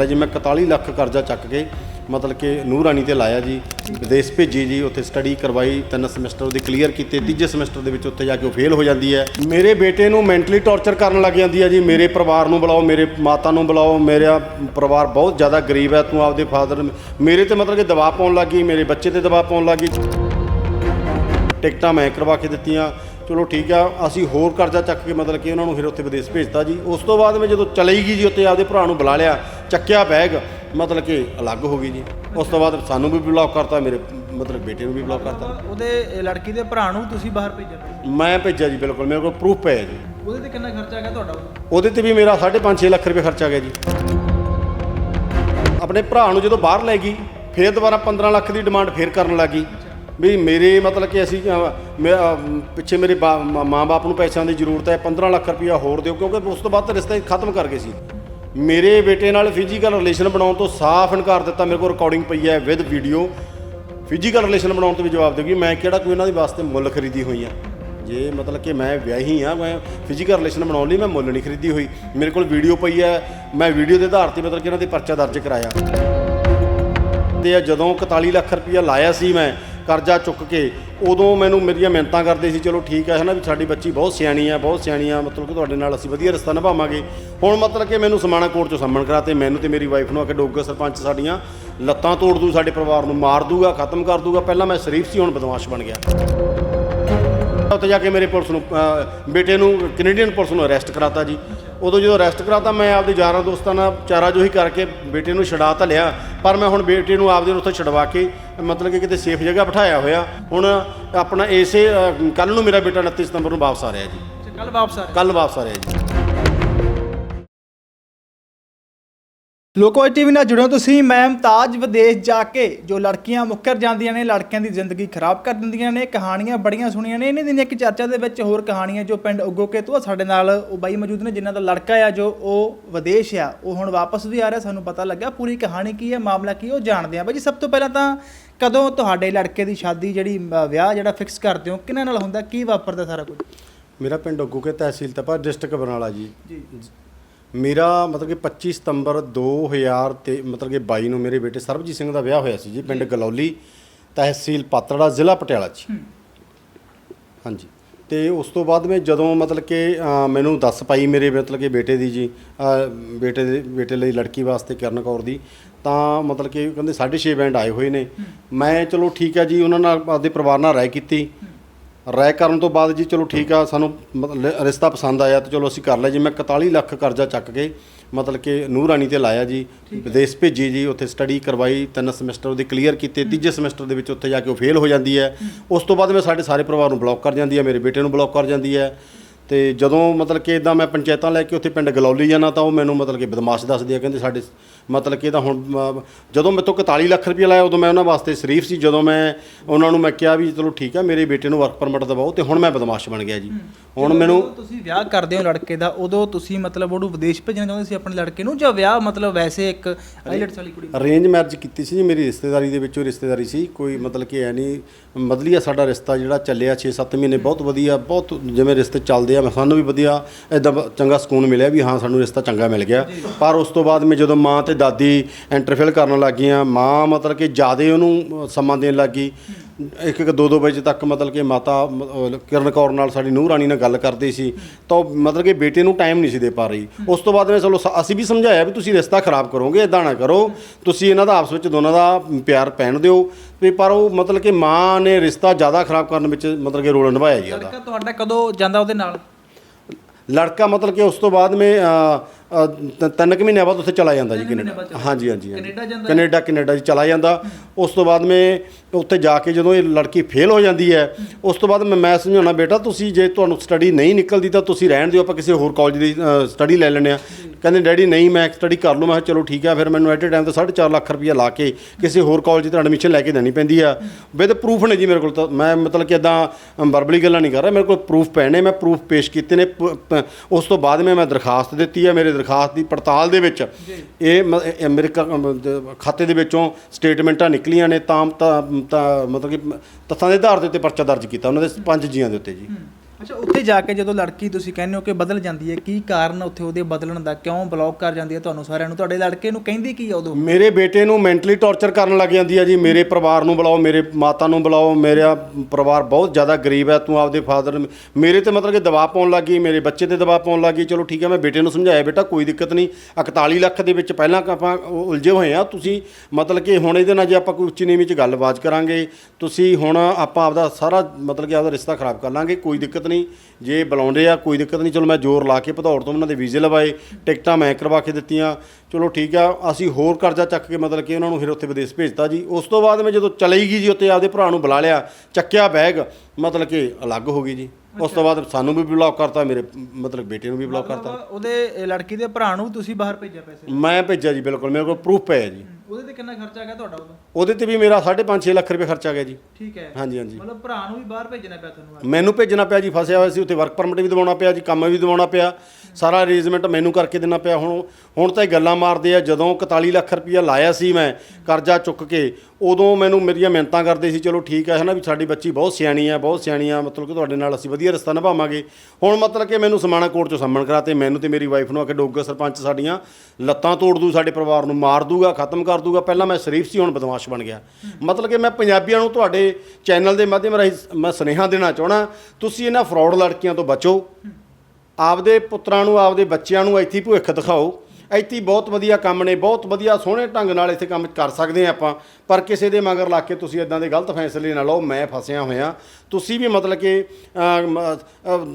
ਲਿਆ ਜੀ, ਮੈਂ 41 ਲੱਖ ਕਰਜ਼ਾ ਚੱਕ ਕੇ ਮਤਲਬ ਕਿ ਨੂਰ ਰਾਣੀ ਤੇ ਲਾਇਆ ਜੀ, ਵਿਦੇਸ਼ ਭੇਜੀ ਜੀ, ਉੱਥੇ ਸਟੱਡੀ ਕਰਵਾਈ, ਤਿੰਨ ਸਮੈਸਟਰ ਉਹਦੇ ਕਲੀਅਰ ਕੀਤੇ, ਤੀਜੇ ਸਮੈਸਟਰ ਦੇ ਵਿੱਚ ਉੱਥੇ ਜਾ ਕੇ ਉਹ ਫੇਲ ਹੋ ਜਾਂਦੀ ਹੈ। ਮੇਰੇ ਬੇਟੇ ਨੂੰ ਮੈਂਟਲੀ ਟੌਰਚਰ ਕਰਨ ਲੱਗ ਜਾਂਦੀ ਹੈ ਜੀ, ਮੇਰੇ ਪਰਿਵਾਰ ਨੂੰ ਬੁਲਾਓ, ਮੇਰੇ ਮਾਤਾ ਨੂੰ ਬੁਲਾਓ, ਮੇਰਾ ਪਰਿਵਾਰ ਬਹੁਤ ਜ਼ਿਆਦਾ ਗਰੀਬ ਹੈ, ਤੂੰ ਆਪਦੇ ਫਾਦਰ ਮੇਰੇ ਤੇ ਮਤਲਬ ਕਿ ਦਬਾਅ ਪਾਉਣ ਲੱਗੀ ਮੇਰੇ ਬੱਚੇ ਤੇ ਦਬਾਅ ਪਾਉਣ ਲੱਗੀ ਟਿਕਟਾਂ ਮੈਂ ਕਰਵਾ ਕੇ ਦਿੱਤੀਆਂ, ਚਲੋ ਠੀਕ ਆ, ਅਸੀਂ ਹੋਰ ਕਰਜ਼ਾ ਚੱਕ ਕੇ ਮਤਲਬ ਕਿ ਉਹਨਾਂ ਨੂੰ ਫਿਰ ਉੱਥੇ ਵਿਦੇਸ਼ ਭੇਜਤਾ ਜੀ। ਉਸ ਤੋਂ ਬਾਅਦ ਮੈਂ ਜਦੋਂ ਚਲੀ ਗਈ ਜੀ, ਉੱਥੇ ਆਪਦੇ ਭਰਾ ਨੂੰ ਬੁਲਾ ਲਿਆ ਚੱਕਿਆ ਬੈਗ ਮਤਲਬ ਕਿ ਅਲੱਗ ਹੋ ਗਈ ਜੀ। ਉਸ ਤੋਂ ਬਾਅਦ ਸਾਨੂੰ ਵੀ ਬਲੌਕ ਕਰਤਾ ਮੇਰੇ ਮਤਲਬ ਬੇਟੇ ਨੂੰ ਵੀ ਬਲੌਕ ਕਰਤਾ। ਉਹਦੇ ਲੜਕੀ ਦੇ ਭਰਾ ਨੂੰ ਤੁਸੀਂ ਬਾਹਰ ਭੇਜਿਆ? ਮੈਂ ਭੇਜਿਆ ਜੀ ਬਿਲਕੁਲ। ਮੇਰੇ ਕੋਲ ਪ੍ਰੂਫ ਪਿਆ ਜੀ। ਉਹਦੇ ਤੇ ਕਿੰਨਾ ਖਰਚਾ ਆ ਗਿਆ ਤੁਹਾਡਾ? ਉਹਦੇ ਤੇ ਵੀ ਮੇਰਾ 5.5 ਲੱਖ ਰੁਪਏ ਖਰਚਾ ਗਿਆ ਜੀ। ਆਪਣੇ ਭਰਾ ਨੂੰ ਜਦੋਂ ਬਾਹਰ ਲੈ ਗਈ ਫੇਰ ਦੁਬਾਰਾ 15 ਲੱਖ ਦੀ ਡਿਮਾਂਡ ਫੇਰ ਕਰਨ ਲੱਗੀ। ਵੀ ਮੇਰੇ ਮਤਲਬ ਕਿ ਅਸੀਂ ਪਿੱਛੇ ਮੇਰੇ ਮਾਂ-ਬਾਪ ਨੂੰ ਪੈਸਿਆਂ ਦੀ ਜ਼ਰੂਰਤ ਹੈ 15 ਲੱਖ ਰੁਪਇਆ ਹੋਰ ਦਿਓ ਕਿਉਂਕਿ ਉਸ ਤੋਂ ਬਾਅਦ ਤਾਂ ਰਿਸ਼ਤਾ ਖਤਮ ਕਰ ਗਏ ਸੀ। ਮੇਰੇ ਬੇਟੇ ਨਾਲ ਫਿਜ਼ੀਕਲ ਰਿਲੇਸ਼ਨ ਬਣਾਉਣ ਤੋਂ ਸਾਫ਼ ਇਨਕਾਰ ਦਿੱਤਾ, ਮੇਰੇ ਕੋਲ ਰਿਕਾਰਡਿੰਗ ਪਈ ਹੈ ਵਿਦ ਵੀਡੀਓ ਫਿਜ਼ੀਕਲ ਰਿਲੇਸ਼ਨ ਬਣਾਉਣ ਤੋਂ ਵੀ ਜਵਾਬ ਦੇਗੀ ਮੈਂ ਕਿਹੜਾ ਕੋਈ ਇਹਨਾਂ ਦੇ ਵਾਸਤੇ ਮੁੱਲ ਖਰੀਦੀ ਹੋਈ ਆ ਜੇ ਮਤਲਬ ਕਿ ਮੈਂ ਵਿਆਹੀ ਆ ਮੈਂ ਫਿਜ਼ੀਕਲ ਰਿਲੇਸ਼ਨ ਬਣਾਉਣ ਲਈ ਮੈਂ ਮੁੱਲ ਨਹੀਂ ਖਰੀਦੀ ਹੋਈ। ਮੇਰੇ ਕੋਲ ਵੀਡੀਓ ਪਈ ਹੈ, ਮੈਂ ਵੀਡੀਓ ਦੇ ਆਧਾਰ ਤੇ ਮਤਲਬ ਕਿ ਇਹਨਾਂ ਦੇ ਪਰਚਾ ਦਰਜ ਕਰਾਇਆ। ਤੇ ਜਦੋਂ 41 ਲੱਖ ਰੁਪਇਆ ਲਾਇਆ ਸੀ ਮੈਂ, ਕਰਜ਼ਾ ਚੁੱਕ ਕੇ ਉਦੋਂ ਮੈਨੂੰ ਮੇਰੀਆਂ ਮਿਹਨਤਾਂ ਕਰਦੇ ਸੀ, ਚਲੋ ਠੀਕ ਹੈ ਹਨਾ ਵੀ ਸਾਡੀ ਬੱਚੀ ਬਹੁਤ ਸਿਆਣੀ ਆ, ਬਹੁਤ ਸਿਆਣੀ ਆ, ਮਤਲਬ ਕਿ ਤੁਹਾਡੇ ਨਾਲ ਅਸੀਂ ਵਧੀਆ ਰਸਤਾ ਨਿਭਾਵਾਂਗੇ। ਹੁਣ ਮਤਲਬ ਕਿ ਮੈਨੂੰ ਸਮਾਣਾ ਕੋਰਟ ਚੋਂ ਸੰਮਣ ਕਰਾਤੇ ਮੈਨੂੰ ਤੇ ਮੇਰੀ ਵਾਈਫ ਨੂੰ ਆ ਕੇ ਡੋਗਾ ਸਰਪੰਚ ਸਾਡੀਆਂ ਲੱਤਾਂ ਤੋੜ ਦੂ, ਸਾਡੇ ਪਰਿਵਾਰ ਨੂੰ ਮਾਰ ਦੂਗਾ, ਖਤਮ ਕਰ ਦੂਗਾ। ਪਹਿਲਾਂ ਮੈਂ ਸ਼ਰੀਫ ਸੀ, ਹੁਣ ਬਦਮਾਸ਼ ਬਣ ਗਿਆ। ਉੱਥੇ ਜਾ ਕੇ ਮੇਰੇ ਪੁਲਿਸ ਨੂੰ ਬੇਟੇ ਨੂੰ ਕੈਨੇਡੀਅਨ ਪੁਲਿਸ ਨੂੰ ਅਰੈਸਟ ਕਰਾਤਾ ਜੀ। ਉਦੋਂ ਜਦੋਂ ਅਰੈਸਟ ਕਰਾਤਾ ਮੈਂ ਆਪਦੇ ਯਾਰਾਂ ਦੋਸਤਾਂ ਨਾਲ ਚਾਰਾ ਜੋਹੀ ਕਰਕੇ ਬੇਟੇ ਨੂੰ ਛਡਾ ਤਾਂ ਲਿਆ ਪਰ ਮੈਂ ਹੁਣ ਬੇਟੇ ਨੂੰ ਆਪਦੇ ਉੱਥੇ ਛਡਵਾ ਕੇ ਮਤਲਬ ਕਿ ਕਿਤੇ ਸੇਫ ਜਗ੍ਹਾ ਬਿਠਾਇਆ ਹੋਇਆ। ਹੁਣ ਆਪਣਾ ਇਸੇ ਕੱਲ ਨੂੰ ਮੇਰਾ ਬੇਟਾ 29 ਸਤੰਬਰ ਨੂੰ ਵਾਪਸ ਆ ਰਿਹਾ ਜੀ। ਕੱਲ ਵਾਪਸ ਆ ਰਹੇ। ਕੱਲ ਵਾਪਸ ਆ ਰਿਹਾ ਜੀ। ਲੋਕੋ ਟੀਵੀ ਨਾਲ ਜੁੜਿਓ ਤੁਸੀਂ ਮੈਂ ਮੁਮਤਾਜ ਵਿਦੇਸ਼ ਜਾ ਕੇ ਜੋ ਲੜਕੀਆਂ ਮੁੱਕਰ ਜਾਂਦੀਆਂ ਨੇ ਲੜਕਿਆਂ ਦੀ ਜ਼ਿੰਦਗੀ ਖਰਾਬ ਕਰ ਦਿੰਦੀਆਂ ਨੇ ਕਹਾਣੀਆਂ ਬੜੀਆਂ ਸੁਣੀਆਂ ਨੇ ਇਹਨਾਂ ਦੀਆਂ ਇੱਕ ਚਰਚਾ ਦੇ ਵਿੱਚ ਹੋਰ ਕਹਾਣੀਆਂ ਜੋ ਪਿੰਡ ਉੱਗੋ ਕੇ ਤੋਂ ਸਾਡੇ ਨਾਲ ਉਹ ਬਾਈ ਮੌਜੂਦ ਨੇ ਜਿਨ੍ਹਾਂ ਦਾ ਲੜਕਾ ਆ ਜੋ ਉਹ ਵਿਦੇਸ਼ ਆ ਉਹ ਹੁਣ ਵਾਪਸ ਵੀ ਆ ਰਿਹਾ ਸਾਨੂੰ ਪਤਾ ਲੱਗਾ ਪੂਰੀ ਕਹਾਣੀ ਕੀ ਹੈ ਮਾਮਲਾ ਕੀ ਉਹ ਜਾਣਦੇ ਆ। ਬਾਈ ਜੀ ਸਭ ਤੋਂ ਪਹਿਲਾਂ ਤਾਂ ਕਦੋਂ ਤੁਹਾਡੇ ਲੜਕੇ ਦੀ ਸ਼ਾਦੀ ਜਿਹੜੀ ਵਿਆਹ ਜਿਹੜਾ ਫਿਕਸ ਕਰਦੇ ਹੋ ਕਿਹਨਾਂ ਨਾਲ ਹੁੰਦਾ ਕੀ ਵਾਪਰਦਾ ਸਾਰਾ ਕੁਝ? ਮੇਰਾ ਪਿੰਡ ਉੱਗੂ ਕੇ ਤਹਿਸੀਲ ਤਪਾ ਡਿਸਟ੍ਰਿਕਟ ਬਰਨਾਲਾ ਜੀ। ਜੀ। ਮੇਰਾ ਮਤਲਬ ਕਿ 25 ਸਤੰਬਰ 2000 ਤੇ ਮਤਲਬ ਕਿ 22 ਨੂੰ ਮੇਰੇ ਬੇਟੇ ਸਰਬਜੀਤ ਸਿੰਘ ਦਾ ਵਿਆਹ ਹੋਇਆ ਸੀ ਜੀ ਪਿੰਡ ਗਲੌਲੀ ਤਹਿਸੀਲ ਪਾਤੜਾ ਜ਼ਿਲ੍ਹਾ ਪਟਿਆਲਾ 'ਚ। ਹਾਂਜੀ। ਤੇ ਉਸ ਤੋਂ ਬਾਅਦ ਮੈਂ ਜਦੋਂ ਮਤਲਬ ਕਿ ਮੈਨੂੰ ਦੱਸ ਪਾਈ ਮੇਰੇ ਮਤਲਬ ਕਿ ਬੇਟੇ ਦੀ ਜੀ ਬੇਟੇ ਦੇ ਬੇਟੇ ਲਈ ਲੜਕੀ ਵਾਸਤੇ ਕਰਨ ਕੌਰ ਦੀ ਤਾਂ ਮਤਲਬ ਕਿ ਕਹਿੰਦੇ 6.5 ਬੈਂਡ ਆਏ ਹੋਏ ਨੇ। ਮੈਂ ਚਲੋ ਠੀਕ ਹੈ ਜੀ ਉਹਨਾਂ ਨਾਲ ਆਪਦੇ ਪਰਿਵਾਰ ਨਾਲ ਰਾਏ ਕੀਤੀ। ਰਾਏ ਕਰਨ ਤੋਂ ਬਾਅਦ ਜੀ ਚਲੋ ਠੀਕ ਆ ਸਾਨੂੰ ਮਤਲਬ ਰਿਸ਼ਤਾ ਪਸੰਦ ਆਇਆ ਤੇ ਚਲੋ ਅਸੀਂ ਕਰ ਲਿਆ ਜੀ। ਮੈਂ 41 ਲੱਖ ਕਰਜ਼ਾ ਚੱਕ ਕੇ ਮਤਲਬ ਕਿ ਨੂਰ ਰਾਣੀ ਤੇ ਲਾਇਆ ਜੀ। ਵਿਦੇਸ਼ ਭੇਜੀ ਜੀ ਉੱਥੇ ਸਟੱਡੀ ਕਰਵਾਈ ਤਿੰਨ ਸਮੈਸਟਰ ਉਹਦੇ ਕਲੀਅਰ ਕੀਤੇ ਤੀਜੇ ਸਮੈਸਟਰ ਦੇ ਵਿੱਚ ਉੱਥੇ ਜਾ ਕੇ ਉਹ ਫੇਲ ਹੋ ਜਾਂਦੀ ਹੈ। ਉਸ ਤੋਂ ਬਾਅਦ ਮੈਂ ਸਾਡੇ ਸਾਰੇ ਪਰਿਵਾਰ ਨੂੰ ਬਲੌਕ ਕਰ ਜਾਂਦੀ ਹੈ ਮੇਰੇ ਬੇਟੇ ਨੂੰ ਬਲੌਕ ਕਰ ਜਾਂਦੀ ਹੈ। ਤੇ ਜਦੋਂ ਮਤਲਬ ਕਿ ਇਦਾਂ ਮੈਂ ਪੰਚਾਇਤਾਂ ਲੈ ਕੇ ਉੱਥੇ ਪਿੰਡ ਗਲੌਲੀ ਜਾਣਾ ਤਾਂ ਉਹ ਮੈਨੂੰ ਮਤਲਬ ਕਿ ਬਦਮਾਸ਼ ਦੱਸਦੇ ਆ ਕਹਿੰਦੇ ਸਾਡੇ ਮਤਲਬ ਕਿ ਤਾਂ ਹੁਣ ਜਦੋਂ ਮੇਰੇ ਤੋਂ 41 ਲੱਖ ਰੁਪਏ ਲਾਇਆ ਉਦੋਂ ਮੈਂ ਉਹਨਾਂ ਵਾਸਤੇ ਸ਼ਰੀਫ ਸੀ ਜਦੋਂ ਮੈਂ ਉਹਨਾਂ ਨੂੰ ਮੈਂ ਕਿਹਾ ਵੀ ਚਲੋ ਠੀਕ ਆ ਮੇਰੇ ਬੇਟੇ ਨੂੰ ਵਰਕ ਪਰਮਿਟ ਦਵਾਓ ਤੇ ਹੁਣ ਮੈਂ ਬਦਮਾਸ਼ ਬਣ ਗਿਆ ਜੀ। ਹੁਣ ਮੈਨੂੰ ਤੁਸੀਂ ਵਿਆਹ ਕਰਦੇ ਹੋ ਲੜਕੇ ਦਾ ਉਦੋਂ ਤੁਸੀਂ ਮਤਲਬ ਉਹਨੂੰ ਵਿਦੇਸ਼ ਭੇਜਣਾ ਚਾਹੁੰਦੇ ਸੀ ਆਪਣੇ ਲੜਕੇ ਨੂੰ ਜਾਂ ਵਿਆਹ ਮਤਲਬ ਵੈਸੇ ਇੱਕ ਆਈਲੈਟਸ ਵਾਲੀ ਕੁੜੀ ਅਰੇਂਜ ਮੈਰਿਜ ਕੀਤੀ ਸੀ ਜੀ ਮੇਰੀ ਰਿਸ਼ਤੇਦਾਰੀ ਦੇ ਵਿੱਚੋਂ ਰਿਸ਼ਤੇਦਾਰੀ ਸੀ ਕੋਈ ਮਤਲਬ ਕਿ ਐ ਨਹੀਂ ਮਦਲੀਆ ਸਾਡਾ ਰਿਸ਼ਤਾ ਜਿਹੜਾ ਚੱਲਿਆ 6-7 ਮਹੀਨੇ ਬਹੁਤ ਵਧੀਆ ਬਹੁਤ ਜਿਵੇਂ ਰਿਸ਼ਤੇ ਚੱਲਦੇ ਆ ਸਾਨੂੰ ਵੀ ਵਧੀਆ ਇਦਾਂ ਚੰਗਾ ਸਕੂਨ ਮਿਲਿਆ ਵੀ ਹਾਂ, ਸਾਨੂੰ ਰਿਸ਼ਤਾ ਚੰਗਾ ਮਿਲ ਗਿਆ। ਪਰ ਉਸ ਤੋਂ ਬਾਅਦ ਮੈਂ ਜਦੋਂ ਮਾਂ ਤੇ ਦਾਦੀ ਇੰਟਰਫੇਅਰ ਕਰਨ ਲੱਗੀਆਂ ਮਾਂ ਮਤਲਬ ਕਿ ਜਿਆਦੇ ਉਹਨੂੰ ਸਮਾਂ ਦੇਣ ਲੱਗੀ ਇੱਕ ਇੱਕ ਦੋ ਦੋ ਵਜੇ ਤੱਕ ਮਤਲਬ ਕਿ ਮਾਤਾ ਕਿਰਨ ਕੌਰ ਨਾਲ ਸਾਡੀ ਨੂੰਹ ਰਾਣੀ ਨਾਲ ਗੱਲ ਕਰਦੀ ਸੀ। ਤਾਂ ਉਹ ਮਤਲਬ ਕਿ ਬੇਟੇ ਨੂੰ ਟਾਈਮ ਨਹੀਂ ਸੀ ਦੇ ਪਾ ਰਹੀ। ਉਸ ਤੋਂ ਬਾਅਦ ਮੈਂ ਚਲੋ ਸ- ਅਸੀਂ ਵੀ ਸਮਝਾਇਆ ਵੀ ਤੁਸੀਂ ਰਿਸ਼ਤਾ ਖਰਾਬ ਕਰੋਗੇ ਇਦਾਂ ਨਾ ਕਰੋ। ਤੁਸੀਂ ਇਹਨਾਂ ਦਾ ਆਪਸ ਵਿੱਚ ਦੋਨਾਂ ਦਾ ਪਿਆਰ ਪੈਣ ਦਿਓ। ਵੀ ਪਰ ਉਹ ਮਤਲਬ ਕਿ ਮਾਂ ਨੇ ਰਿਸ਼ਤਾ ਜ਼ਿਆਦਾ ਖਰਾਬ ਕਰਨ ਵਿੱਚ ਮਤਲਬ ਕਿ ਰੋਲ ਨਿਭਾਇਆ ਜੀ ਉਹਦਾ। ਤੁਹਾਡਾ ਕਦੋਂ ਜਾਂਦਾ ਉਹਦੇ ਨਾਲ? ਲੜਕਾ ਮਤਲਬ ਕਿ ਉਸ ਤੋਂ ਬਾਅਦ ਮੈਂ ਅ, ਅ, ਤ- ਤਿੰਨ ਕੁ ਮਹੀਨਿਆਂ ਬਾਅਦ ਉੱਥੇ ਚਲਾ ਜਾਂਦਾ ਜੀ ਕੈਨੇਡਾ। ਹਾਂਜੀ ਹਾਂਜੀ ਹਾਂਜੀ। ਕੈਨੇਡਾ ਜਾਂਦਾ? ਕੈਨੇਡਾ ਕੈਨੇਡਾ ਜੀ ਚਲਾ ਜਾਂਦਾ। ਉਸ ਤੋਂ ਬਾਅਦ ਮੈਂ ਉੱਥੇ ਜਾ ਕੇ ਜਦੋਂ ਇਹ ਲੜਕੀ ਫੇਲ ਹੋ ਜਾਂਦੀ ਹੈ ਉਸ ਤੋਂ ਬਾਅਦ ਮੈਂ ਮੈਂ ਸਮਝਾਉਣਾ ਬੇਟਾ ਤੁਸੀਂ ਜੇ ਤੁਹਾਨੂੰ ਸਟੱਡੀ ਨਹੀਂ ਨਿਕਲਦੀ ਤਾਂ ਤੁਸੀਂ ਰਹਿਣ ਦਿਓ ਆਪਾਂ ਕਿਸੇ ਹੋਰ ਕਾਲਜ ਦੀ ਸਟੱਡੀ ਲੈ ਲੈਂਦੇ ਆ ਕਹਿੰਦੇ ਡੈਡੀ ਨਹੀਂ ਮੈਂ ਸਟੱਡੀ ਕਰ ਲੂ ਮੈਂ ਕਿਹਾ ਚਲੋ ਠੀਕ ਆ ਫਿਰ ਮੈਨੂੰ ਐਟ ਟਾਈਮ ਤੇ 4.5 ਲੱਖ ਰੁਪਈਆ ਲਾ ਕੇ ਕਿਸੇ ਹੋਰ ਕਾਲਜ ਦੀ ਐਡਮਿਸ਼ਨ ਲੈ ਕੇ ਦੇਣੀ ਪੈਂਦੀ ਆ। ਵਿਦ ਪ੍ਰੂਫ ਨੇ ਜੀ ਮੇਰੇ ਕੋਲ ਤਾਂ। ਮੈਂ ਮਤਲਬ ਕਿ ਇਦਾਂ ਵਰਬਲੀ ਗੱਲਾਂ ਨਹੀਂ ਕਰ ਰਿਹਾ। ਮੇਰੇ ਕੋਲ ਪ੍ਰੂਫ ਨੇ ਮੈਂ ਪ੍ਰੂਫ ਪੇਸ਼ ਕੀਤੇ ਨੇ ਪ- ਪ- ਉਸ ਤੋਂ ਬਾਅਦ ਮੈਂ ਮੈਂ ਦਰਖਾਸਤ ਦਿੱਤੀ ਹੈ ਮੇਰੇ ਦਰਖਾਸਤ ਦੀ ਪੜਤਾਲ ਦੇ ਵਿੱਚ। ਇਹ ਮ- ਇਹ ਮੇਰੇ ਕ- ਖਾਤੇ ਦੇ ਵਿੱਚੋਂ ਸਟੇਟਮੈਂਟਾਂ ਨਿਕਲੀਆਂ ਨੇ ਤਾਂ ਤਾਂ ਤਾਂ ਮਤਲਬ ਕਿ ਤੱਥਾਂ ਦੇ ਆਧਾਰ ਦੇ ਉੱਤੇ ਪਰਚਾ ਦਰਜ ਕੀਤਾ ਉਹਨਾਂ ਦੇ ਪੰਜ ਜੀਆਂ ਦੇ ਉੱਤੇ ਜੀ। ਅੱਛਾ, ਉੱਥੇ ਜਾ ਕੇ ਜਦੋਂ ਲੜਕੀ ਤੁਸੀਂ ਕਹਿੰਦੇ ਹੋ ਕਿ ਬਦਲ ਜਾਂਦੀ ਹੈ, ਕੀ ਕਾਰਨ ਉੱਥੇ ਉਹਦੇ ਬਦਲਣ ਦਾ? ਕਿਉਂ ਬਲੌਕ ਕਰ ਜਾਂਦੀ ਹੈ ਤੁਹਾਨੂੰ ਸਾਰਿਆਂ ਨੂੰ? ਤੁਹਾਡੇ ਲੜਕੇ ਨੂੰ ਕਹਿੰਦੀ ਕੀ ਆ ਉਦੋਂ? ਮੇਰੇ ਬੇਟੇ ਨੂੰ ਮੈਂਟਲੀ ਟੌਰਚਰ ਕਰਨ ਲੱਗ ਜਾਂਦੀ ਹੈ ਜੀ। ਮੇਰੇ ਪਰਿਵਾਰ ਨੂੰ ਬੁਲਾਓ, ਮੇਰੇ ਮਾਤਾ ਨੂੰ ਬੁਲਾਓ। ਮੇਰਾ ਪਰਿਵਾਰ ਬਹੁਤ ਜ਼ਿਆਦਾ ਗਰੀਬ ਹੈ, ਤੂੰ ਆਪਦੇ ਫਾਦਰ ਮੇਰੇ ਤੇ ਮਤਲਬ ਕਿ ਦਬਾਅ ਪਾਉਣ ਲੱਗੀ ਮੇਰੇ ਬੱਚੇ ਤੇ ਦਬਾਅ ਪਾਉਣ ਲੱਗੀ ਚਲੋ ਠੀਕ ਹੈ, ਮੈਂ ਬੇਟੇ ਨੂੰ ਸਮਝਾਇਆ, ਬੇਟਾ ਕੋਈ ਦਿੱਕਤ ਨਹੀਂ। 41 ਲੱਖ ਦੇ ਵਿੱਚ ਪਹਿਲਾਂ ਆਪਾਂ ਉਲਝੇ ਹੋਏ ਆ ਤੁਸੀਂ ਮਤਲਬ ਕਿ ਹੁਣ ਇਹਦੇ ਨਾਲ ਜੇ ਆਪਾਂ ਕੋਈ ਉੱਚੀ ਨੀਵੀਂ ਚ ਗੱਲਬਾਤ ਕਰਾਂਗੇ, ਤੁਸੀਂ ਹੁਣ ਆਪਾਂ ਆਪਦਾ ਸਾਰਾ ਮਤਲਬ ਕਿ ਆਪਦਾ ਰਿਸ਼ਤਾ ਖਰਾਬ ਕਰ ਲਾਂਗੇ, ਕੋਈ ਦਿੱਕਤ ਨਹੀਂ। ਜੇ ਬੁਲਾਉਂਦੇ ਆ ਕੋਈ ਦਿੱਕਤ ਨਹੀਂ। ਚਲੋ ਮੈਂ ਜ਼ੋਰ ਲਾ ਕੇ ਭਦੌੜ ਤੋਂ ਉਹਨਾਂ ਦੇ ਵੀਜ਼ੇ ਲਵਾਏ ਟਿਕਟਾਂ ਮੈਂ ਕਰਵਾ ਕੇ ਦਿੱਤੀਆਂ। ਚਲੋ ਠੀਕ ਆ ਅਸੀਂ ਹੋਰ ਕਰਜ਼ਾ ਚੱਕ ਕੇ ਮਤਲਬ ਕਿ ਉਹਨਾਂ ਨੂੰ ਫਿਰ ਉੱਥੇ ਵਿਦੇਸ਼ ਭੇਜਤਾ ਜੀ। ਉਸ ਤੋਂ ਬਾਅਦ ਮੈਂ ਜਦੋਂ ਚਲੀ ਗਈ ਜੀ ਉੱਥੇ ਆਪਦੇ ਭਰਾ ਨੂੰ ਬੁਲਾ ਲਿਆ ਚੱਕਿਆ ਬੈਗ ਮਤਲਬ ਕਿ ਅਲੱਗ ਹੋ ਗਈ ਜੀ। ਉਸ ਤੋਂ ਬਾਅਦ ਸਾਨੂੰ ਵੀ ਬਲੌਕ ਕਰਤਾ ਮੇਰੇ ਮਤਲਬ ਬੇਟੇ ਨੂੰ ਵੀ ਬਲੌਕ ਕਰਤਾ। ਉਹਦੇ ਲੜਕੀ ਦੇ ਭਰਾ ਨੂੰ ਵੀ ਤੁਸੀਂ ਬਾਹਰ ਭੇਜਿਆ ਪੈਸੇ? ਮੈਂ ਭੇਜਿਆ ਜੀ ਬਿਲਕੁਲ। ਮੇਰੇ ਕੋਲ ਪ੍ਰੂਫ ਪਿਆ ਜੀ। ਉਹਦੇ ਤੇ ਕਿੰਨਾ ਖਰਚਾ ਗਿਆ ਤੁਹਾਡਾ ਉਦੋਂ? ਉਹਦੇ ਤੇ ਵੀ ਮੇਰਾ 5.5 ਲੱਖ ਰੁਪਏ ਖਰਚਾ ਗਿਆ ਜੀ। ਠੀਕ ਹੈ। ਹਾਂਜੀ ਹਾਂਜੀ। ਮਤਲਬ ਭਰਾ ਨੂੰ ਵੀ ਬਾਹਰ ਭੇਜਣਾ ਪਿਆ ਤੁਹਾਨੂੰ ਮੈਨੂੰ ਭੇਜਣਾ ਪਿਆ ਜੀ ਫਸਿਆ ਹੋਇਆ ਸੀ ਉੱਥੇ ਵਰਕ ਪਰਮਿਟ ਵੀ ਦਿਵਾਉਣਾ ਪਿਆ ਜੀ ਕੰਮ ਵੀ ਦਿਵਾਉਣਾ ਪਿਆ। ਸਾਰਾ ਅਰੇਂਜਮੈਂਟ ਮੈਨੂੰ ਕਰਕੇ ਦੇਣਾ ਪਿਆ। ਹੁਣ ਹੁਣ ਤਾਂ ਇਹ ਗੱਲਾਂ ਮਾਰਦੇ ਆ, ਜਦੋਂ 41 ਲੱਖ ਰੁਪਇਆ ਲਾਇਆ ਸੀ ਮੈਂ ਕਰਜ਼ਾ ਚੁੱਕ ਕੇ, ਉਦੋਂ ਮੈਨੂੰ ਮੇਰੀਆਂ ਮਿਹਨਤਾਂ ਕਰਦੇ ਸੀ, ਚਲੋ ਠੀਕ ਹੈ ਹਨਾ ਵੀ ਸਾਡੀ ਬੱਚੀ ਬਹੁਤ ਸਿਆਣੀ ਆ, ਬਹੁਤ ਸਿਆਣੀ ਆ, ਮਤਲਬ ਕਿ ਤੁਹਾਡੇ ਨਾਲ ਅਸੀਂ ਵਧੀਆ ਰਸਤਾ ਨਿਭਾਵਾਂਗੇ। ਹੁਣ ਮਤਲਬ ਕਿ ਮੈਨੂੰ ਸਮਾਣਾ ਕੋਰਟ ਚੋਂ ਸੰਮਣ ਕਰਾਤੇ, ਮੈਨੂੰ ਤੇ ਮੇਰੀ ਵਾਈਫ ਨੂੰ ਆ ਕੇ ਡੋਗਾ ਸਰਪੰਚ ਸਾਡੀਆਂ ਲੱਤਾਂ ਤੋੜ ਦੂ, ਸਾਡੇ ਪਰਿਵਾਰ ਨੂੰ ਮਾਰ ਦੂਗਾ, ਖਤਮ ਕਰ ਦੂਗਾ। ਪਹਿਲਾਂ ਮੈਂ ਸ਼ਰੀਫ ਸੀ, ਹੁਣ ਬਦਮਾਸ਼ ਬਣ ਗਿਆ। ਮਤਲਬ ਕਿ ਮੈਂ ਪੰਜਾਬੀਆਂ ਨੂੰ ਤੁਹਾਡੇ ਚੈਨਲ ਦੇ ਮਾਧਿਅਮ ਰਾਹੀਂ ਮੈਂ ਸੁਨੇਹਾ ਦੇਣਾ ਚਾਹਣਾ ਤੁਸੀਂ ਇਹਨਾਂ ਫਰਾਡ ਲੜਕੀਆਂ ਤੋਂ ਬਚੋ। ਆਪਦੇ ਪੁੱਤਰਾਂ ਨੂੰ ਆਪਦੇ ਬੱਚਿਆਂ ਨੂੰ ਇੱਥੇ ਹੀ ਭਵਿੱਖ ਦਿਖਾਓ। ਇੱਥੇ ਹੀ ਬਹੁਤ ਵਧੀਆ ਕੰਮ ਨੇ, ਬਹੁਤ ਵਧੀਆ ਸੋਹਣੇ ਢੰਗ ਨਾਲ ਇੱਥੇ ਕੰਮ ਕਰ ਸਕਦੇ ਆ ਆਪਾਂ। ਪਰ ਕਿਸੇ ਦੇ ਮਗਰ ਲਾ ਕੇ ਤੁਸੀਂ ਇਦਾਂ ਦੇ ਗਲਤ ਫੈਸਲੇ ਨਾ ਲਓ, ਮੈਂ ਫਸਿਆ ਹੋਇਆ। ਤੁਸੀਂ ਵੀ ਮਤਲਬ ਕਿ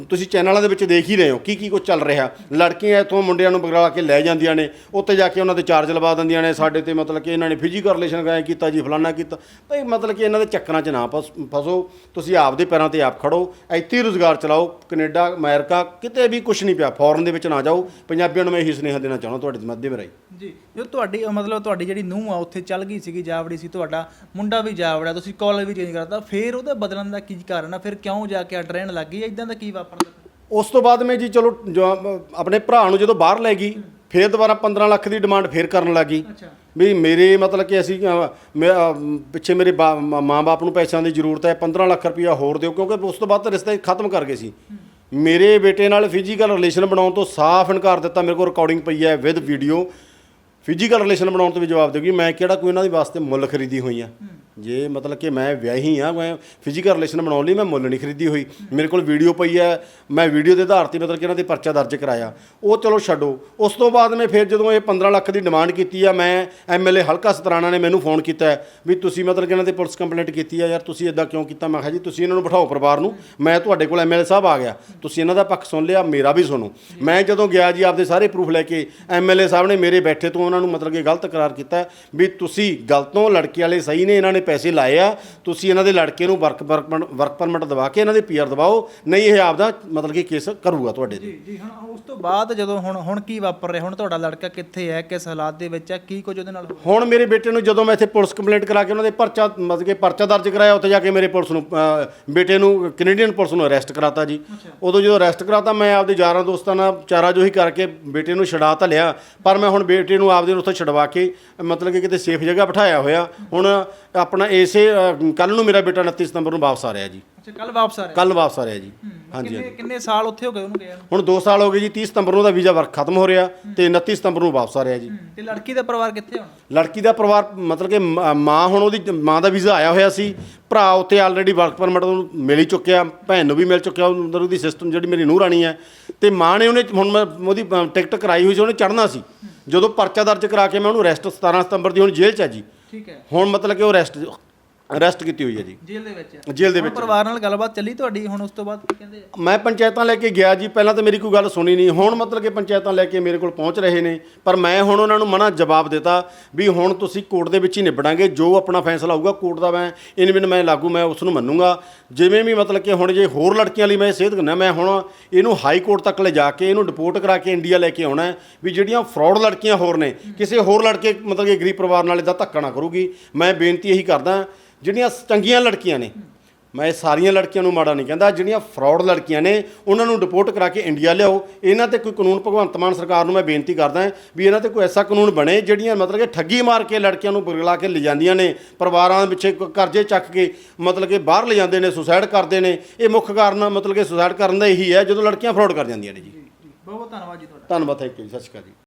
ਤੁਸੀਂ ਚੈਨਲਾਂ ਦੇ ਵਿੱਚ ਦੇਖ ਹੀ ਰਹੇ ਹੋ ਕੀ ਕੀ ਕੁਝ ਚੱਲ ਰਿਹਾ। ਲੜਕੀਆਂ ਇੱਥੋਂ ਮੁੰਡਿਆਂ ਨੂੰ ਬਗੜਾ ਕੇ ਲੈ ਜਾਂਦੀਆਂ ਨੇ, ਉੱਥੇ ਜਾ ਕੇ ਉਹਨਾਂ ਦੇ ਚਾਰਜ ਲਵਾ ਦਿੰਦੀਆਂ ਨੇ, ਸਾਡੇ ਤੇ ਮਤਲਬ ਕਿ ਇਹਨਾਂ ਨੇ ਫਿਜ਼ੀਕਲ ਰਿਲੇਸ਼ਨ ਗਾਇ ਕੀਤਾ ਜੀ, ਫਲਾਨਾ ਕੀਤਾ। ਭਈ ਮਤਲਬ ਕਿ ਇਹਨਾਂ ਦੇ ਚੱਕਰਾਂ 'ਚ ਨਾ ਫਸ- ਫਸੋ, ਤੁਸੀਂ ਆਪਦੇ ਪੈਰਾਂ ਤੇ ਆਪ ਖੜੋ, ਇੱਥੇ ਹੀ ਰੁਜ਼ਗਾਰ ਚਲਾਓ, ਕੈਨੇਡਾ, ਅਮਰੀਕਾ, ਕਿਤੇ ਵੀ ਕੁਝ ਨਹੀਂ ਪਿਆ ਫੋਰਨ ਦੇ ਵਿੱਚ ਨਾ ਜਾਓ, ਪੰਜਾਬੀਆਂ ਨੂੰ ਮੈਂ ਇਹੀ ਸੁਨੇਹਾ ਦੇਣਾ ਚਾਹੁੰਦਾ ਤੁਹਾਡੇ ਮਾਧਿਅਮ ਰਾਹੀਂ ਜੀ ਜੋ ਤੁਹਾਡੀ ਮਤਲਬ ਤੁਹਾਡੀ ਜਿਹੜੀ ਨੂੰਹ ਆ ਉੱਥੇ ਚੱਲ ਗਈ ਸੀਗੀ ਜਾਵੜੀ ਸੀ ਤੁਹਾਡਾ ਮੁੰਡਾ ਵੀ ਜਾਵੜਾ ਤੁਸੀਂ ਕਾਲਜ ਵੀ ਚੇਂਜ ਕਰਤਾ ਫਿਰ ਉਹਦੇ ਬਦਲਣ ਦਾ ਕੀ ਕਾਰਨ ਆ? ਫਿਰ ਕਿਉਂ ਜਾ ਕੇ ਅਡ ਰਹਿਣ ਲੱਗ ਗਈ? ਇਦਾਂ ਦਾ ਕੀ ਵਾਪਰਦਾ? ਉਸ ਤੋਂ ਬਾਅਦ ਮੈਂ ਜੀ ਚਲੋ ਆਪਣੇ ਭਰਾ ਨੂੰ ਜਦੋਂ ਬਾਹਰ ਲੈ ਗਈ ਫੇਰ ਦੁਬਾਰਾ 15 ਲੱਖ ਦੀ ਡਿਮਾਂਡ ਫੇਰ ਕਰਨ ਲੱਗੀ ਅੱਛਾ। ਵੀ ਮੇਰੇ ਮਤਲਬ ਕਿ ਅਸੀਂ ਮੈਂ, ਪਿੱਛੇ ਮੇਰੇ ਬਾ- ਮ- ਮਾਂ-ਬਾਪ ਨੂੰ ਪੈਸਿਆਂ ਦੀ ਜ਼ਰੂਰਤ ਹੈ 15 ਲੱਖ ਰੁਪਇਆ ਹੋਰ ਦਿਓ ਕਿਉਂਕਿ ਉਸ ਤੋਂ ਬਾਅਦ ਤਾਂ ਰਿਸ਼ਤਾ ਖਤਮ ਕਰ ਗਏ ਸੀ। ਮੇਰੇ ਬੇਟੇ ਨਾਲ ਫਿਜ਼ੀਕਲ ਰਿਲੇਸ਼ਨ ਬਣਾਉਣ ਤੋਂ ਸਾਫ਼ ਇਨਕਾਰ ਦਿੱਤਾ, ਮੇਰੇ ਕੋਲ ਰਿਕਾਰਡਿੰਗ ਪਈ ਹੈ ਵਿਦ ਵੀਡੀਓ ਫਿਜ਼ੀਕਲ ਰਿਲੇਸ਼ਨ ਬਣਾਉਣ ਤੋਂ ਵੀ ਜਵਾਬ ਦੇਗੀ ਮੈਂ ਕਿਹੜਾ ਕੋਈ ਉਹਨਾਂ ਦੇ ਵਾਸਤੇ ਮੁੱਲ ਖਰੀਦੀ ਹੋਈ ਆ ਜੇ ਮਤਲਬ ਕਿ ਮੈਂ ਵਿਆਹੀ ਆ, ਮੈਂ ਫਿਜ਼ੀਕਲ ਰਿਲੇਸ਼ਨ ਬਣਾਉਣ ਲਈ ਮੈਂ ਮੁੱਲ ਨਹੀਂ ਖਰੀਦੀ ਹੋਈ। ਮੇਰੇ ਕੋਲ ਵੀਡੀਓ ਪਈ ਹੈ, ਮੈਂ ਵੀਡੀਓ ਦੇ ਆਧਾਰ ਤੇ ਮਤਲਬ ਕਿ ਇਹਨਾਂ ਦੇ ਪਰਚਾ ਦਰਜ ਕਰਾਇਆ। ਉਹ ਚਲੋ ਛੱਡੋ। ਉਸ ਤੋਂ ਬਾਅਦ ਮੈਂ ਫਿਰ ਜਦੋਂ ਇਹ 15 ਲੱਖ ਦੀ ਡਿਮਾਂਡ ਕੀਤੀ ਆ, ਮੈਂ ਐਮਐਲਏ ਹਲਕਾ ਸਤਰਾਣਾ ਨੇ ਮੈਨੂੰ ਫੋਨ ਕੀਤਾ ਵੀ ਤੁਸੀਂ ਮਤਲਬ ਕਿ ਇਹਨਾਂ ਤੇ ਪੁਲਿਸ ਕੰਪਲੇਂਟ ਕੀਤੀ ਆ, ਯਾਰ ਤੁਸੀਂ ਇਦਾਂ ਕਿਉਂ ਕੀਤਾ? ਮੈਂ ਕਿਹਾ ਜੀ, ਤੁਸੀਂ ਇਹਨਾਂ ਨੂੰ ਬਿਠਾਓ ਪਰਿਵਾਰ ਨੂੰ। ਮੈਂ ਤੁਹਾਡੇ ਕੋਲ ਐਮਐਲਏ ਸਾਹਿਬ ਆ ਗਿਆ। ਤੁਸੀਂ ਇਹਨਾਂ ਦਾ ਪੱਖ ਸੁਣ ਲਿਆ, ਮੇਰਾ ਵੀ ਸੁਣੋ। ਮੈਂ ਜਦੋਂ ਗਿਆ ਜੀ, ਆਪਦੇ ਸਾਰੇ ਪ੍ਰੂਫ ਲੈ ਕੇ ਐਮਐਲਏ ਸਾਹਿਬ ਨੇ ਮੇਰੇ ਬੈਠੇ ਤੋਂ ਉਹਨਾਂ ਨੂੰ ਮਤਲਬ ਕਿ ਗਲਤ ਕਰਾਰ ਕੀਤਾ ਵੀ ਤੁਸੀਂ ਗਲਤੋਂ ਲੜਕੇ ਵਾਲੇ ਸਹੀ ਨੇ, ਇਹਨਾਂ ਨੇ ਪੈਸੇ ਲਾਏ ਆ ਤੁਸੀਂ ਇਹਨਾਂ ਦੇ ਲੜਕੇ ਨੂੰ ਵਰਕ ਵਰਕ ਪਰਮਿਟ ਦਵਾ ਕੇ ਇਹਨਾਂ ਦੇ ਪੀਆਰ ਦਵਾਓ ਨਹੀਂ ਇਹ ਆਪਦਾ ਮਤਲਬ ਕਿ ਕੇਸ ਕਰੂਗਾ ਤੁਹਾਡੇ ਤੇ। ਜੀ ਜੀ ਹੁਣ ਉਸ ਤੋਂ ਬਾਅਦ ਜਦੋਂ ਹੁਣ ਹੁਣ ਕੀ ਵਾਪਰ ਰਿਹਾ? ਹੁਣ ਤੁਹਾਡਾ ਲੜਕਾ ਕਿੱਥੇ ਹੈ? ਕਿਸ ਹਾਲਾਤ ਦੇ ਵਿੱਚ ਹੈ? ਕੀ ਕੁਝ ਉਹਦੇ ਨਾਲ? ਹੁਣ ਮੇਰੇ ਬੇਟੇ ਨੂੰ ਜਦੋਂ ਮੈਂ ਇੱਥੇ ਪੁਲਿਸ ਕੰਪਲੇਂਟ ਕਰਾ ਕੇ ਉਹਨਾਂ ਦੇ ਪਰਚਾ ਮਤਲਬ ਕਿ ਪਰਚਾ ਦਰਜ ਕਰਾਇਆ ਉੱਥੇ ਜਾ ਕੇ ਮੇਰੇ ਪੁਲਿਸ ਨੂੰ ਬੇਟੇ ਨੂੰ ਕੈਨੇਡੀਅਨ ਪੁਲਿਸ ਨੂੰ ਅਰੈਸਟ ਕਰਾਤਾ ਜੀ। ਉਦੋਂ ਜਦੋਂ ਅਰੈਸਟ ਕਰਾਤਾ ਮੈਂ ਆਪਦੇ ਯਾਰਾਂ ਦੋਸਤਾਂ ਨਾਲ ਚਾਰਾ ਜੋਹੀ ਕਰਕੇ ਬੇਟੇ ਨੂੰ ਛਡਾ ਤਾਂ ਲਿਆ ਪਰ ਮੈਂ ਹੁਣ ਬੇਟੇ ਨੂੰ ਆਪਦੇ ਨੂੰ ਉੱਥੇ ਛਡਵਾ ਕੇ ਮਤਲਬ ਕਿ ਕਿਤੇ ਸੇਫ ਜਗ੍ਹਾ ਬਿਠਾਇਆ ਹੋਇਆ। ਹੁਣ ਆਪਣਾ ਇਸੇ ਕੱਲ ਨੂੰ ਮੇਰਾ ਬੇਟਾ 29 ਸਤੰਬਰ ਨੂੰ ਵਾਪਸ ਆ ਰਿਹਾ ਜੀ। ਅੱਛਾ ਕੱਲ ਵਾਪਸ ਆ ਰਿਹਾ। ਕੱਲ ਵਾਪਸ ਆ ਰਿਹਾ ਜੀ। ਹਾਂਜੀ ਕਿੰਨੇ ਕਿੰਨੇ ਸਾਲ ਉੱਥੇ ਹੋ ਗਏ ਉਹਨੂੰ ਗਿਆ ਨੂੰ? ਹੁਣ 2 ਸਾਲ ਹੋ ਗਏ ਜੀ 30 ਸਤੰਬਰ ਨੂੰ ਉਹਦਾ ਵੀਜ਼ਾ ਵਰਕ ਖਤਮ ਹੋ ਰਿਹਾ ਤੇ 29 ਸਤੰਬਰ ਨੂੰ ਵਾਪਸ ਆ ਰਿਹਾ ਜੀ। ਤੇ ਲੜਕੀ ਦਾ ਪਰਿਵਾਰ ਕਿੱਥੇ ਹੁਣ? ਲੜਕੀ ਦਾ ਪਰਿਵਾਰ ਮਤਲਬ ਕਿ ਮ- ਹੁਣ ਉਹਦੀ ਮਾਂ ਦਾ ਵੀਜ਼ਾ ਆਇਆ ਹੋਇਆ ਸੀ। ਭਰਾ ਉੱਥੇ ਆਲਰੇਡੀ ਵਰਕ ਪਰਮਿਟ ਉਹਨੂੰ ਮਿਲ ਹੀ ਚੁੱਕਿਆ ਭੈਣ ਨੂੰ ਵੀ ਮਿਲ ਚੁੱਕਿਆ ਅੰਦਰ ਉਹਦੀ ਸਿਸਟਮ ਜਿਹੜੀ ਮੇਰੀ ਨੂੰਹ ਰਾਣੀ ਹੈ। ਤੇ ਮਾਂ ਨੇ ਉਹਨੇ ਹੁਣ ਮੈਂ ਉਹਦੀ ਟਿਕਟ ਕਰਾਈ ਹੋਈ ਸੀ ਉਹਨੇ ਚੜ੍ਹਨਾ ਸੀ। ਜਦੋਂ ਪਰਚਾ ਦਰਜ ਕਰਾ ਕੇ ਮੈਂ ਉਹਨੂੰ ਅਰੈਸਟ 17 ਸਤੰਬਰ ਦੀ ਹੁਣ ਜੇਲ੍ਹ 'ਚ ਹੈ ਜੀ। ਠੀਕ ਹੈ। ਹੁਣ ਮਤਲਬ ਕਿ ਉਹ ਰੈਸਟ ਅਰੈਸਟ ਕੀਤੀ ਹੋਈ ਹੈ ਜੀ। ਜੇਲ੍ਹ ਦੇ ਵਿੱਚ। ਹੈ ਜੇਲ੍ਹ ਦੇ ਹੁਣ ਵਿੱਚ। ਪਰਿਵਾਰ ਨਾਲ ਗੱਲਬਾਤ ਚੱਲੀ ਤੁਹਾਡੀ ਹੁਣ ਉਸ ਤੋਂ ਬਾਅਦ ਕੀ ਕਹਿੰਦੇ ਆ? ਮੈਂ ਪੰਚਾਇਤਾਂ ਲੈ ਕੇ ਗਿਆ ਜੀ ਪਹਿਲਾਂ ਤਾਂ ਮੇਰੀ ਕੋਈ ਗੱਲ ਸੁਣੀ ਨਹੀਂ। ਹੁਣ ਮਤਲਬ ਕਿ ਪੰਚਾਇਤਾਂ ਲੈ ਕੇ ਮੇਰੇ ਕੋਲ ਪਹੁੰਚ ਰਹੇ ਨੇ ਪਰ ਮੈਂ ਹੁਣ ਉਹਨਾਂ ਨੂੰ ਮਨਾ ਜਵਾਬ ਦਿੱਤਾ ਵੀ ਹੁਣ ਤੁਸੀਂ ਕੋਰਟ ਦੇ ਵਿੱਚ ਹੀ ਨਿਬੜਾਂਗੇ ਜੋ ਆਪਣਾ ਫੈਸਲਾ ਹੋਊਗਾ ਕੋਰਟ ਦਾ ਮੈਂ ਇਨਵਿਨ ਮੈਂ ਲਾਗੂ ਮੈਂ ਉਸ ਨੂੰ ਮੰਨੂਗਾ। ਜਿਵੇਂ ਵੀ ਮਤਲਬ ਕਿ ਹੁਣ ਜੇ ਹੋਰ ਲੜਕੀਆਂ ਲਈ ਮੈਂ ਸੇਧ ਕਰਨਾ ਮੈਂ ਹੁਣ ਇਹਨੂੰ ਹਾਈ ਕੋਰਟ ਤੱਕ ਲੈ ਜਾ ਕੇ ਇਹਨੂੰ ਡਿਪੋਰਟ ਕਰਾ ਕੇ ਇੰਡੀਆ ਲੈ ਕੇ ਆਉਣਾ ਹੈ ਵੀ ਜਿਹੜੀਆਂ ਫਰਾਡ ਲੜਕੀਆਂ ਹੋਰ ਨੇ ਕਿਸੇ ਹੋਰ ਲੜਕੇ ਮਤਲਬ ਕਿ ਗਰੀਬ ਪਰਿਵਾਰ ਨਾਲ ਇਹਦਾ ਧੱਕਾ ਨਾ ਕਰੂਗੀ। ਮੈਂ ਬੇਨਤੀ ਇਹੀ ਕਰਦਾ ਜਿਹੜੀਆਂ ਚੰਗੀਆਂ ਲੜਕੀਆਂ ਨੇ। ਮੈਂ ਸਾਰੀਆਂ ਲੜਕੀਆਂ ਨੂੰ ਮਾੜਾ ਨਹੀਂ ਕਹਿੰਦਾ ਜਿਹੜੀਆਂ ਫਰਾਡ ਲੜਕੀਆਂ ਨੇ ਉਹਨਾਂ ਨੂੰ ਡਿਪੋਰਟ ਕਰਾ ਕੇ ਇੰਡੀਆ ਲਿਆਓ। ਇਹਨਾਂ ਤੇ ਕੋਈ ਕਾਨੂੰਨ ਭਗਵੰਤ ਮਾਨ ਸਰਕਾਰ ਨੂੰ ਮੈਂ ਬੇਨਤੀ ਕਰਦਾ ਵੀ ਇਹਨਾਂ ਤੇ ਕੋਈ ਐਸਾ ਕਾਨੂੰਨ ਬਣੇ ਜਿਹੜੀਆਂ ਮਤਲਬ ਕਿ ਠੱਗੀ ਮਾਰ ਕੇ ਲੜਕੀਆਂ ਨੂੰ ਬੁਰਲਾ ਕੇ ਲਿਜਾਂਦੀਆਂ ਨੇ ਪਰਿਵਾਰਾਂ ਦੇ ਪਿੱਛੇ ਕਰਜ਼ੇ ਚੱਕ ਕੇ ਮਤਲਬ ਕਿ ਬਾਹਰ ਲਿਜਾਂਦੇ ਨੇ ਸੁਸਾਈਡ ਕਰਦੇ ਨੇ। ਇਹ ਮੁੱਖ ਕਾਰਨ ਮਤਲਬ ਕਿ ਸੁਸਾਈਡ ਕਰਨ ਦਾ ਇਹੀ ਹੈ ਜਦੋਂ ਲੜਕੀਆਂ ਫਰਾਡ ਕਰ ਜਾਂਦੀਆਂ ਨੇ ਜੀ। ਬਹੁਤ ਬਹੁਤ ਧੰਨਵਾਦ ਜੀ ਤੁਹਾਡਾ। ਧੰਨਵਾਦ ਥੈਂਕ ਯੂ ਸਤਿ ਸ਼੍ਰੀ ਅਕਾਲ ਜੀ।